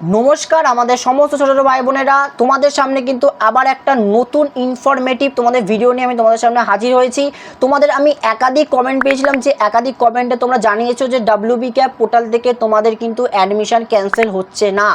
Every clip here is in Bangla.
নমস্কার, আমাদের সমস্ত ছোটো ছোটো ভাই বোনেরা। তোমাদের সামনে কিন্তু আবার একটা নতুন ইনফরমেটিভ তোমাদের ভিডিও নিয়ে আমি তোমাদের সামনে হাজির হয়েছি। তোমাদের আমি একাধিক কমেন্ট পেয়েছিলাম যে একাধিক কমেন্টে তোমরা জানিয়েছো যে ডাব্লিউবি ক্যাপ পোর্টাল থেকে তোমাদের কিন্তু অ্যাডমিশন ক্যান্সেল হচ্ছে না।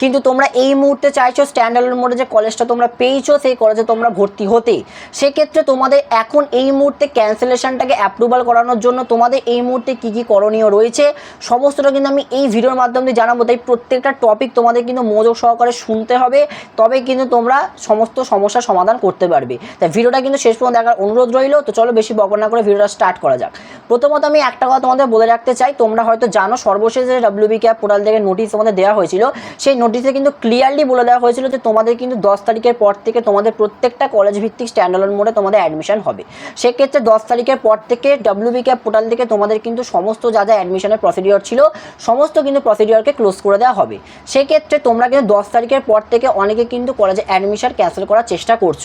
কিন্তু তোমরা এই মুহূর্তে চাইছো স্ট্যান্ডার্ড মোডে যে কলেজটা তোমরা পেয়েছ, সেই কলেজে তোমরা ভর্তি হতে। সেক্ষেত্রে তোমাদের এখন এই মুহূর্তে ক্যান্সেলেশনটাকে অ্যাপ্রুভাল করানোর জন্য তোমাদের এই মুহূর্তে কী কী করণীয় রয়েছে, সমস্তটা কিন্তু আমি এই ভিডিওর মাধ্যমে জানাব। তাই প্রত্যেকটা টপিক তোমাদের কিন্তু মনোযোগ সহকারে শুনতে হবে, তবে কিন্তু তোমরা সমস্ত সমস্যার সমাধান করতে পারবে। তাই ভিডিওটা কিন্তু শেষ পর্যন্ত দেখার অনুরোধ রইল, তো চলো বেশি বকর না করে ভিডিওটা স্টার্ট করা যাক। প্রথমত আমি একটা কথা তোমাদের বলে রাখতে চাই, তোমরা হয়তো জানো সর্বশেষ যে ডাব্লিউবি ক্যাপ পোর্টাল থেকে নোটিশ তোমাদের দেওয়া হয়েছিল, সেই নোটিশে কিন্তু ক্লিয়ারলি বলে দেওয়া হয়েছিল যে তোমাদের কিন্তু দশ তারিখের পর থেকে তোমাদের প্রত্যেকটা কলেজ ভিত্তিক স্ট্যান্ডার্ড মোডে তোমাদের অ্যাডমিশন হবে। সেক্ষেত্রে দশ তারিখের পর থেকে ডাব্লিউবি ক্যাপ পোর্টাল থেকে তোমাদের কিন্তু সমস্ত যা যা অ্যাডমিশনের প্রসিডিওর ছিল, সমস্ত কিন্তু প্রসিডিওরকে ক্লোজ করে দেওয়া হবে। সেক্ষেত্রে তোমরা কিন্তু দশ তারিখের পর থেকে অনেকে কিন্তু কলেজে অ্যাডমিশন ক্যান্সেল করার চেষ্টা করছ।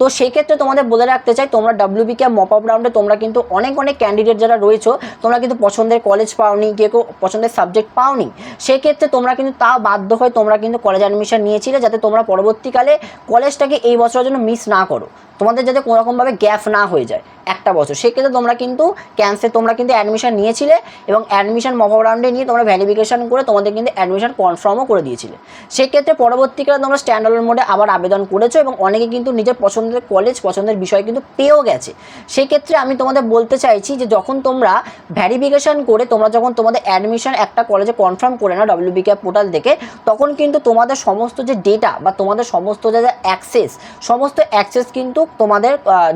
তো সেক্ষেত্রে তোমাদের বলে রাখতে চাই, তোমরা ডাব্লিউবি ক্যাপ মপ আপ রাউন্ডে তোমরা কিন্তু অনেক অনেক ক্যান্ডিডেট যারা রয়েছো, তোমরা কিন্তু পছন্দের কলেজ পাওনি, কেউ কেউ পছন্দের সাবজেক্ট পাওনি। সেক্ষেত্রে তোমরা কিন্তু তা বাধ্য হয়ে তোমরা কিন্তু কলেজ অ্যাডমিশন নিয়েছিলে যাতে তোমরা পরবর্তীকালে কলেজটাকে এই বছরের জন্য মিস না করো। তোমাদের যাতে কোনোরকমভাবে গ্যাপ না হয়ে যায় একটা বছর। সেক্ষেত্রে তোমরা কিন্তু ক্যান্সেল তোমরা কিন্তু অ্যাডমিশন নিয়েছিলে এবং অ্যাডমিশন মক রাউন্ডে নিয়ে তোমরা ভ্যারিফিকেশন করে তোমাদের কিন্তু অ্যাডমিশন কনফার্মও করে দিয়েছিলে। সেক্ষেত্রে পরবর্তীকালে তোমরা স্ট্যান্ডার্ড মোডে আবার আবেদন করেছ এবং অনেকে কিন্তু নিজের পছন্দের কলেজ পছন্দের বিষয় কিন্তু পেয়েও গেছে। সেক্ষেত্রে আমি তোমাদের বলতে চাইছি যে যখন তোমরা ভ্যারিফিকেশন করে তোমরা যখন তোমাদের অ্যাডমিশন একটা কলেজে কনফার্ম করে না ডব্লিউবি ক্যাপ পোর্টাল থেকে, তখন কিন্তু তোমাদের সমস্ত যে ডেটা বা তোমাদের সমস্ত যা যা অ্যাক্সেস সমস্ত অ্যাক্সেস কিন্তু তোমাদের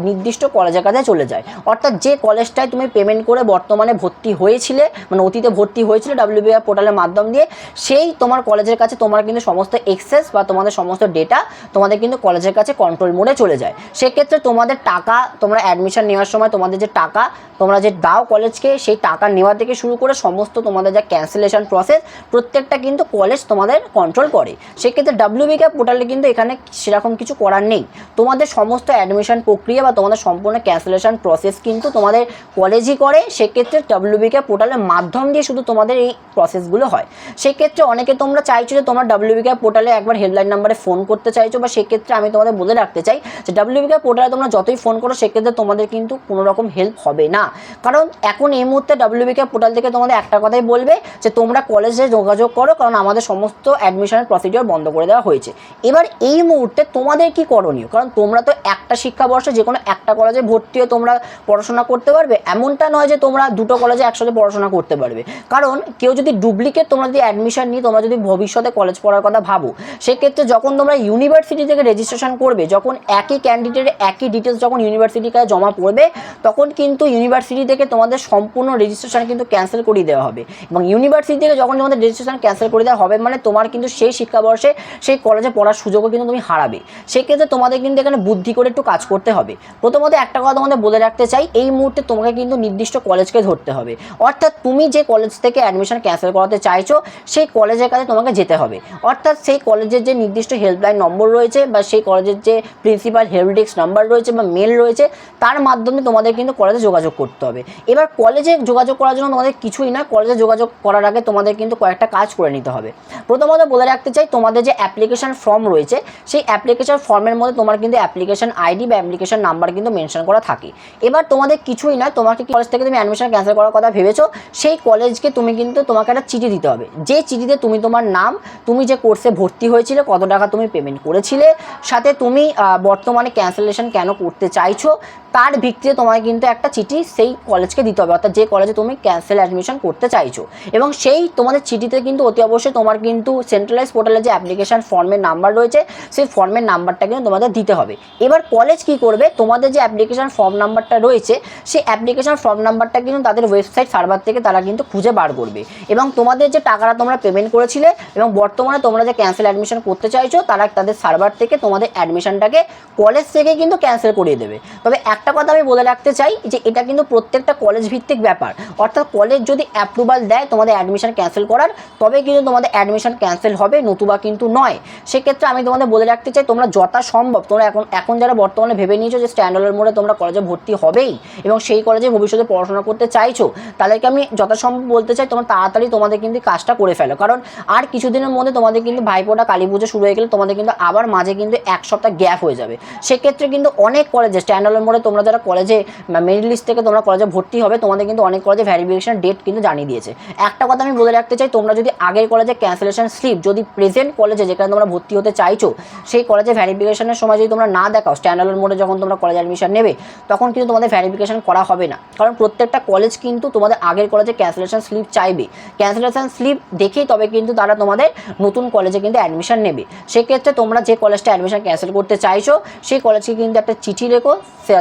নির্দিষ্ট কলেজের কাছে চলে যায়। অর্থাৎ যে কলেজটায় তুমি পেমেন্ট করে বর্তমানে ভর্তি হয়েছিলে মানে অতীতে ভর্তি হয়েছিলে ডাব্লিউবি পোর্টালের মাধ্যম দিয়ে, সেই তোমার কলেজের কাছে তোমার কিন্তু সমস্ত এক্সেস বা তোমাদের সমস্ত ডেটা তোমাদের কিন্তু কলেজের কাছে কন্ট্রোল মোডে চলে যায়। সেক্ষেত্রে তোমাদের টাকা, তোমরা অ্যাডমিশন নেওয়ার সময় তোমাদের যে টাকা, তোমরা যে দাও কলেজকে সেই টাকা নেওয়া থেকে শুরু করে সমস্ত তোমাদের যা ক্যান্সেলেশন প্রসেস প্রত্যেকটা কিন্তু কলেজ তোমাদের কন্ট্রোল করে। সেক্ষেত্রে ডাব্লিউবি ক্যাপ পোর্টালে কিন্তু এখানে সেরকম কিছু করার নেই। তোমাদের সমস্ত অ্যাডমিশন প্রক্রিয়া বা তোমাদের সম্পূর্ণ ক্যান্সেলেশন প্রসেস কিন্তু তোমাদের কলেজই করে, সেক্ষেত্রে ডাব্লিউবি ক্যাপ পোর্টালের মাধ্যম দিয়ে শুধু তোমাদের এই প্রসেসগুলো হয়। সেক্ষেত্রে অনেকে তোমরা চাইছো যে তোমরা ডাব্লিউবি ক্যাপ পোর্টালে একবার হেল্পলাইন নাম্বারে ফোন করতে চাইছো বা সেক্ষেত্রে আমি তোমাদের বলে রাখতে চাই যে ডাব্লিউবি ক্যাপ পোর্টালে তোমরা যতই ফোন করো, সেক্ষেত্রে তোমাদের কিন্তু কোনো রকম হেল্প হবে না। কারণ এখন এই মুহূর্তে ডাব্লিউবি ক্যাপ পোর্টাল থেকে তোমাদের একটা কথাই বলবে যে তোমরা কলেজে যোগাযোগ করো, কারণ আমাদের সমস্ত অ্যাডমিশনের প্রসিডিওর বন্ধ করে দেওয়া হয়েছে। এবার এই মুহূর্তে তোমাদের কি করণীয়? কারণ তোমরা তো একটা শিক্ষাবর্ষে, যে কোনো একটা কলেজে ভর্তি হয়ে তোমরা পড়াশোনা করতে পারবে। এমনটা নয় যে তোমরা দুটো কলেজে একসাথে পড়াশোনা করতে পারবে। কারণ কেউ যদি ডুপ্লিকেট তোমরা যদি অ্যাডমিশন নিয়ে তোমরা যদি ভবিষ্যতে কলেজ পড়ার কথা ভাবো, সেক্ষেত্রে যখন তোমরা ইউনিভার্সিটি থেকে রেজিস্ট্রেশন করবে, যখন একই ক্যান্ডিডেটের একই ডিটেলস যখন ইউনিভার্সিটির কাছে জমা পড়বে, তখন কিন্তু ইউনিভার্সিটি থেকে তোমাদের সম্পূর্ণ রেজিস্ট্রেশন কিন্তু ক্যান্সেল করিয়ে দেওয়া হবে। এবং ইউনিভার্সিটি থেকে যখন তোমাদের রেজিস্ট্রেশন ক্যান্সেল করে দেওয়া হবে মানে তোমার কিন্তু সেই শিক্ষাবর্ষে সেই কলেজে পড়ার সুযোগও কিন্তু তুমি হারাবে। সেক্ষেত্রে তোমাদের কিন্তু এখানে বুদ্ধি করে কাজ করতে হবে। প্রথমত একটা কথা তোমাদের বলে রাখতে চাই, এই মুহূর্তে তোমাকে কিন্তু নির্দিষ্ট কলেজকে ধরতে হবে। অর্থাৎ তুমি যে কলেজ থেকে অ্যাডমিশন ক্যান্সেল করাতে চাইছো, সেই কলেজের কাছে তোমাকে যেতে হবে। অর্থাৎ সেই কলেজের যে নির্দিষ্ট হেল্পলাইন নম্বর রয়েছে বা সেই কলেজের যে প্রিন্সিপাল হেল্প ডেস্ক নাম্বার রয়েছে বা মেল রয়েছে, তার মাধ্যমে তোমাদের কিন্তু কলেজে যোগাযোগ করতে হবে। এবার কলেজে যোগাযোগ করার জন্য তোমাদের কিছুই না কলেজে যোগাযোগ করার আগে তোমাদের কিন্তু কয়েকটা কাজ করে নিতে হবে। প্রথমত বলে রাখতে চাই, তোমাদের যে অ্যাপ্লিকেশন ফর্ম রয়েছে, সেই অ্যাপ্লিকেশন ফর্মের মধ্যে তোমার কিন্তু অ্যাপ্লিকেশন আইডি বা অ্যাপ্লিকেশন নাম্বার কিন্তু মেনশন করা থাকে। এবার তোমাদের কিছুই না তোমাকে কলেজ থেকে তুমি অ্যাডমিশন ক্যান্সেল করার কথা ভেবেছো, সেই কলেজকে তুমি কিন্তু তোমাকে একটা চিঠি দিতে হবে। যে চিঠিতে তুমি তোমার নাম, তুমি যে কোর্সে ভর্তি হয়েছিলে, কত টাকা তুমি পেমেন্ট করেছিলে, সাথে তুমি বর্তমানে ক্যান্সেলেশন কেন করতে চাইছো, তার ভিত্তিতে তোমাকে কিন্তু একটা চিঠি সেই কলেজকে দিতে হবে। অর্থাৎ যে কলেজে তুমি ক্যান্সেল অ্যাডমিশন করতে চাইছো। এবং সেই তোমাদের চিঠিতে কিন্তু অতি অবশ্যই তোমার কিন্তু সেন্ট্রালাইজ পোর্টালে যে অ্যাপ্লিকেশন ফর্মের নাম্বার রয়েছে, সেই ফর্মের নাম্বারটা কিন্তু তোমাদের দিতে হবে। এবার কলেজ কি করবে? তোমাদের যে অ্যাপ্লিকেশন ফর্ম নাম্বারটা রয়েছে, সেই অ্যাপ্লিকেশন ফর্ম নাম্বারটা কিন্তু তাদের ওয়েবসাইট সার্ভার থেকে তারা কিন্তু খুঁজে বার করবে। এবং তোমাদের যে টাকাটা তোমরা পেমেন্ট করেছিলে এবং বর্তমানে তোমরা যে ক্যান্সেল অ্যাডমিশন করতে চাইছো, তারা তাদের সার্ভার থেকে তোমাদের অ্যাডমিশনটাকে কলেজ থেকে কিন্তু ক্যান্সেল করিয়ে দেবে। তবে একটা কথা আমি বলে রাখতে চাই যে এটা কিন্তু প্রত্যেকটা কলেজ ভিত্তিক ব্যাপার। অর্থাৎ কলেজ যদি অ্যাপ্রুভাল দেয় তোমাদের অ্যাডমিশন ক্যান্সেল করার, তবে কিন্তু তোমাদের অ্যাডমিশন ক্যান্সেল হবে, নতুবা কিন্তু নয়। সেক্ষেত্রে আমি তোমাদের বলে রাখতে চাই, তোমরা যথাসম্ভব তোমরা এখন এখন যারা বর্তমানে ভেবে নিয়েছো যে স্ট্যান্ডার্ড মোড়ে তোমরা কলেজে ভর্তি হবেই এবং সেই কলেজে ভবিষ্যতে পড়াশোনা করতে চাইছো তাদেরকে আমি যথাসম্ভব বলতে চাই তোমরা তাড়াতাড়ি তোমাদের কিন্তু কাজটা করে ফেলো। কারণ আর কিছুদিনের মধ্যে তোমাদের কিন্তু ভাইফোঁটা কালী পুজো শুরু হয়ে গেলে তোমাদের কিন্তু আবার মাঝে কিন্তু এক সপ্তাহ গ্যাপ হয়ে যাবে। সেক্ষেত্রে কিন্তু অনেক কলেজে স্ট্যান্ডার্ড মোড়ে তোমরা যারা কলেজে মেরিট লিস্ট থেকে তোমরা কলেজে ভর্তি হবে, তোমাদের কিন্তু অনেক কলেজে ভ্যারিফিকেশন ডেট কিন্তু জানিয়ে দিয়েছে। একটা কথা আমি বলে রাখতে চাই, তোমরা যদি আগের কলেজে ক্যান্সেলেশন স্লিপ যদি প্রেজেন্ট কলেজে যেখানে তোমরা ভর্তি হতে চাইছো, সেই কলেজে ভ্যারিফিকেশনের সময় যদি তোমরা না দেখাও স্ট্যান্ডার্ড মোডে যখন তোমরা কলেজ অ্যাডমিশন নেবে, তখন কিন্তু তোমাদের ভ্যারিফিকেশন করা হবে না। কারণ প্রত্যেকটা কলেজ কিন্তু তোমাদের আগের কলেজে ক্যান্সেলেশন স্লিপ চাইবে। ক্যান্সেলেশন স্লিপ দেখেই তবে কিন্তু তারা তোমাদের নতুন কলেজে কিন্তু অ্যাডমিশন নেবে। সেক্ষেত্রে তোমরা যে কলেজটা অ্যাডমিশন ক্যান্সেল করতে চাইছো, সেই কলেজকে কিন্তু একটা চিঠি লেখো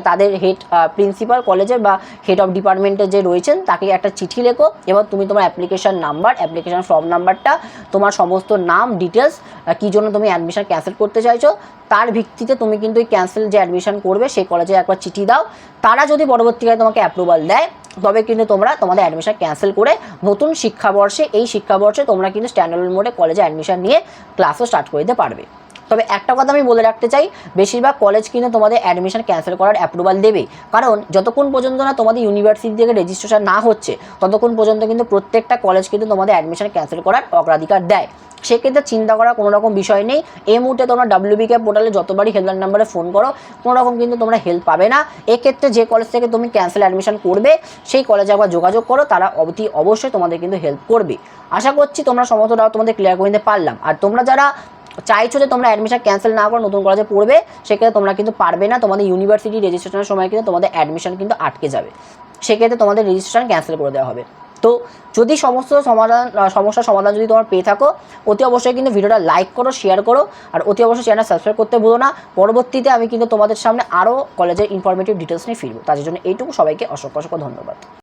তাদের হেড প্রিন্সিপাল কলেজের বা হেড অফ ডিপার্টমেন্টের যে রয়েছেন, তাকে একটা চিঠি লেখো এবং তুমি তোমার অ্যাপ্লিকেশন নাম্বার অ্যাপ্লিকেশন ফর্ম নাম্বারটা তোমার সমস্ত নাম ডিটেলস কী জন্য তুমি অ্যাডমিশন ক্যান্সেল করতে চাইছো, তার ভিত্তিতে তুমি কিন্তু ওই ক্যান্সেল যে অ্যাডমিশন করবে, সেই কলেজে একবার চিঠি দাও। তারা যদি পরবর্তীকালে তোমাকে অ্যাপ্রুভাল দেয়, তবে কিন্তু তোমরা তোমাদের অ্যাডমিশন ক্যান্সেল করে নতুন শিক্ষাবর্ষে, এই শিক্ষাবর্ষে তোমরা কিন্তু স্ট্যান্ডার্ড মোডে কলেজে অ্যাডমিশন নিয়ে ক্লাসও স্টার্ট করে দিতে পারবে। তবে একটা কথা আমি বলে রাখতে চাই, বেশিরভাগ কলেজ কিন্তু তোমাদের অ্যাডমিশন ক্যান্সেল করার অ্যাপ্রুভাল দেবে। কারণ যতক্ষণ পর্যন্ত না তোমাদের ইউনিভার্সিটি থেকে রেজিস্ট্রেশন না হচ্ছে, ততক্ষণ পর্যন্ত কিন্তু প্রত্যেকটা কলেজ কিন্তু তোমাদের অ্যাডমিশন ক্যান্সেল করার অগ্রাধিকার দেয়। সেক্ষেত্রে চিন্তা করার কোনো রকম বিষয় নেই। এই মুহূর্তে তোমরা ডাব্লিউবিকে পোর্টালে যতবারই হেল্পলাইন নাম্বারে ফোন করো, কোনো রকম কিন্তু তোমরা হেল্প পাবে না। এক্ষেত্রে যে কলেজ থেকে তুমি ক্যান্সেল অ্যাডমিশন করবে, সেই কলেজে একবার যোগাযোগ করো, তারা অতি অবশ্যই তোমাদের কিন্তু হেল্প করবে। আশা করছি তোমরা সমস্ত তোমাদের ক্লিয়ার করে দিতে পারলাম। আর তোমরা যারা চাইছো যে তোমরা অ্যাডমিশন ক্যান্সেল না করে, নতুন কলেজে পড়বে, সেক্ষেত্রে তোমরা কিন্তু পারবে না। তোমাদের ইউনিভার্সিটি রেজিস্ট্রেশনের সময় কিন্তু তোমাদের অ্যাডমিশন কিন্তু আটকে যাবে। সেক্ষেত্রে তোমাদের রেজিস্ট্রেশন ক্যান্সেল করে দেওয়া হবে। তো যদি সমস্ত সমাধান সমস্যার সমাধান যদি তোমার পেয়ে থাকো, অতি অবশ্যই কিন্তু ভিডিওটা লাইক করো শেয়ার করো, আর অতি অবশ্যই চ্যানেল সাবস্ক্রাইব করতে ভুলো না। পরবর্তীতে আমি কিন্তু তোমাদের সামনে আরও কলেজের ইনফরমেটিভ ডিটেলস নিয়ে ফিরবো। তার জন্য এইটুকু। সবাইকে অসংখ্য অসংখ্য ধন্যবাদ।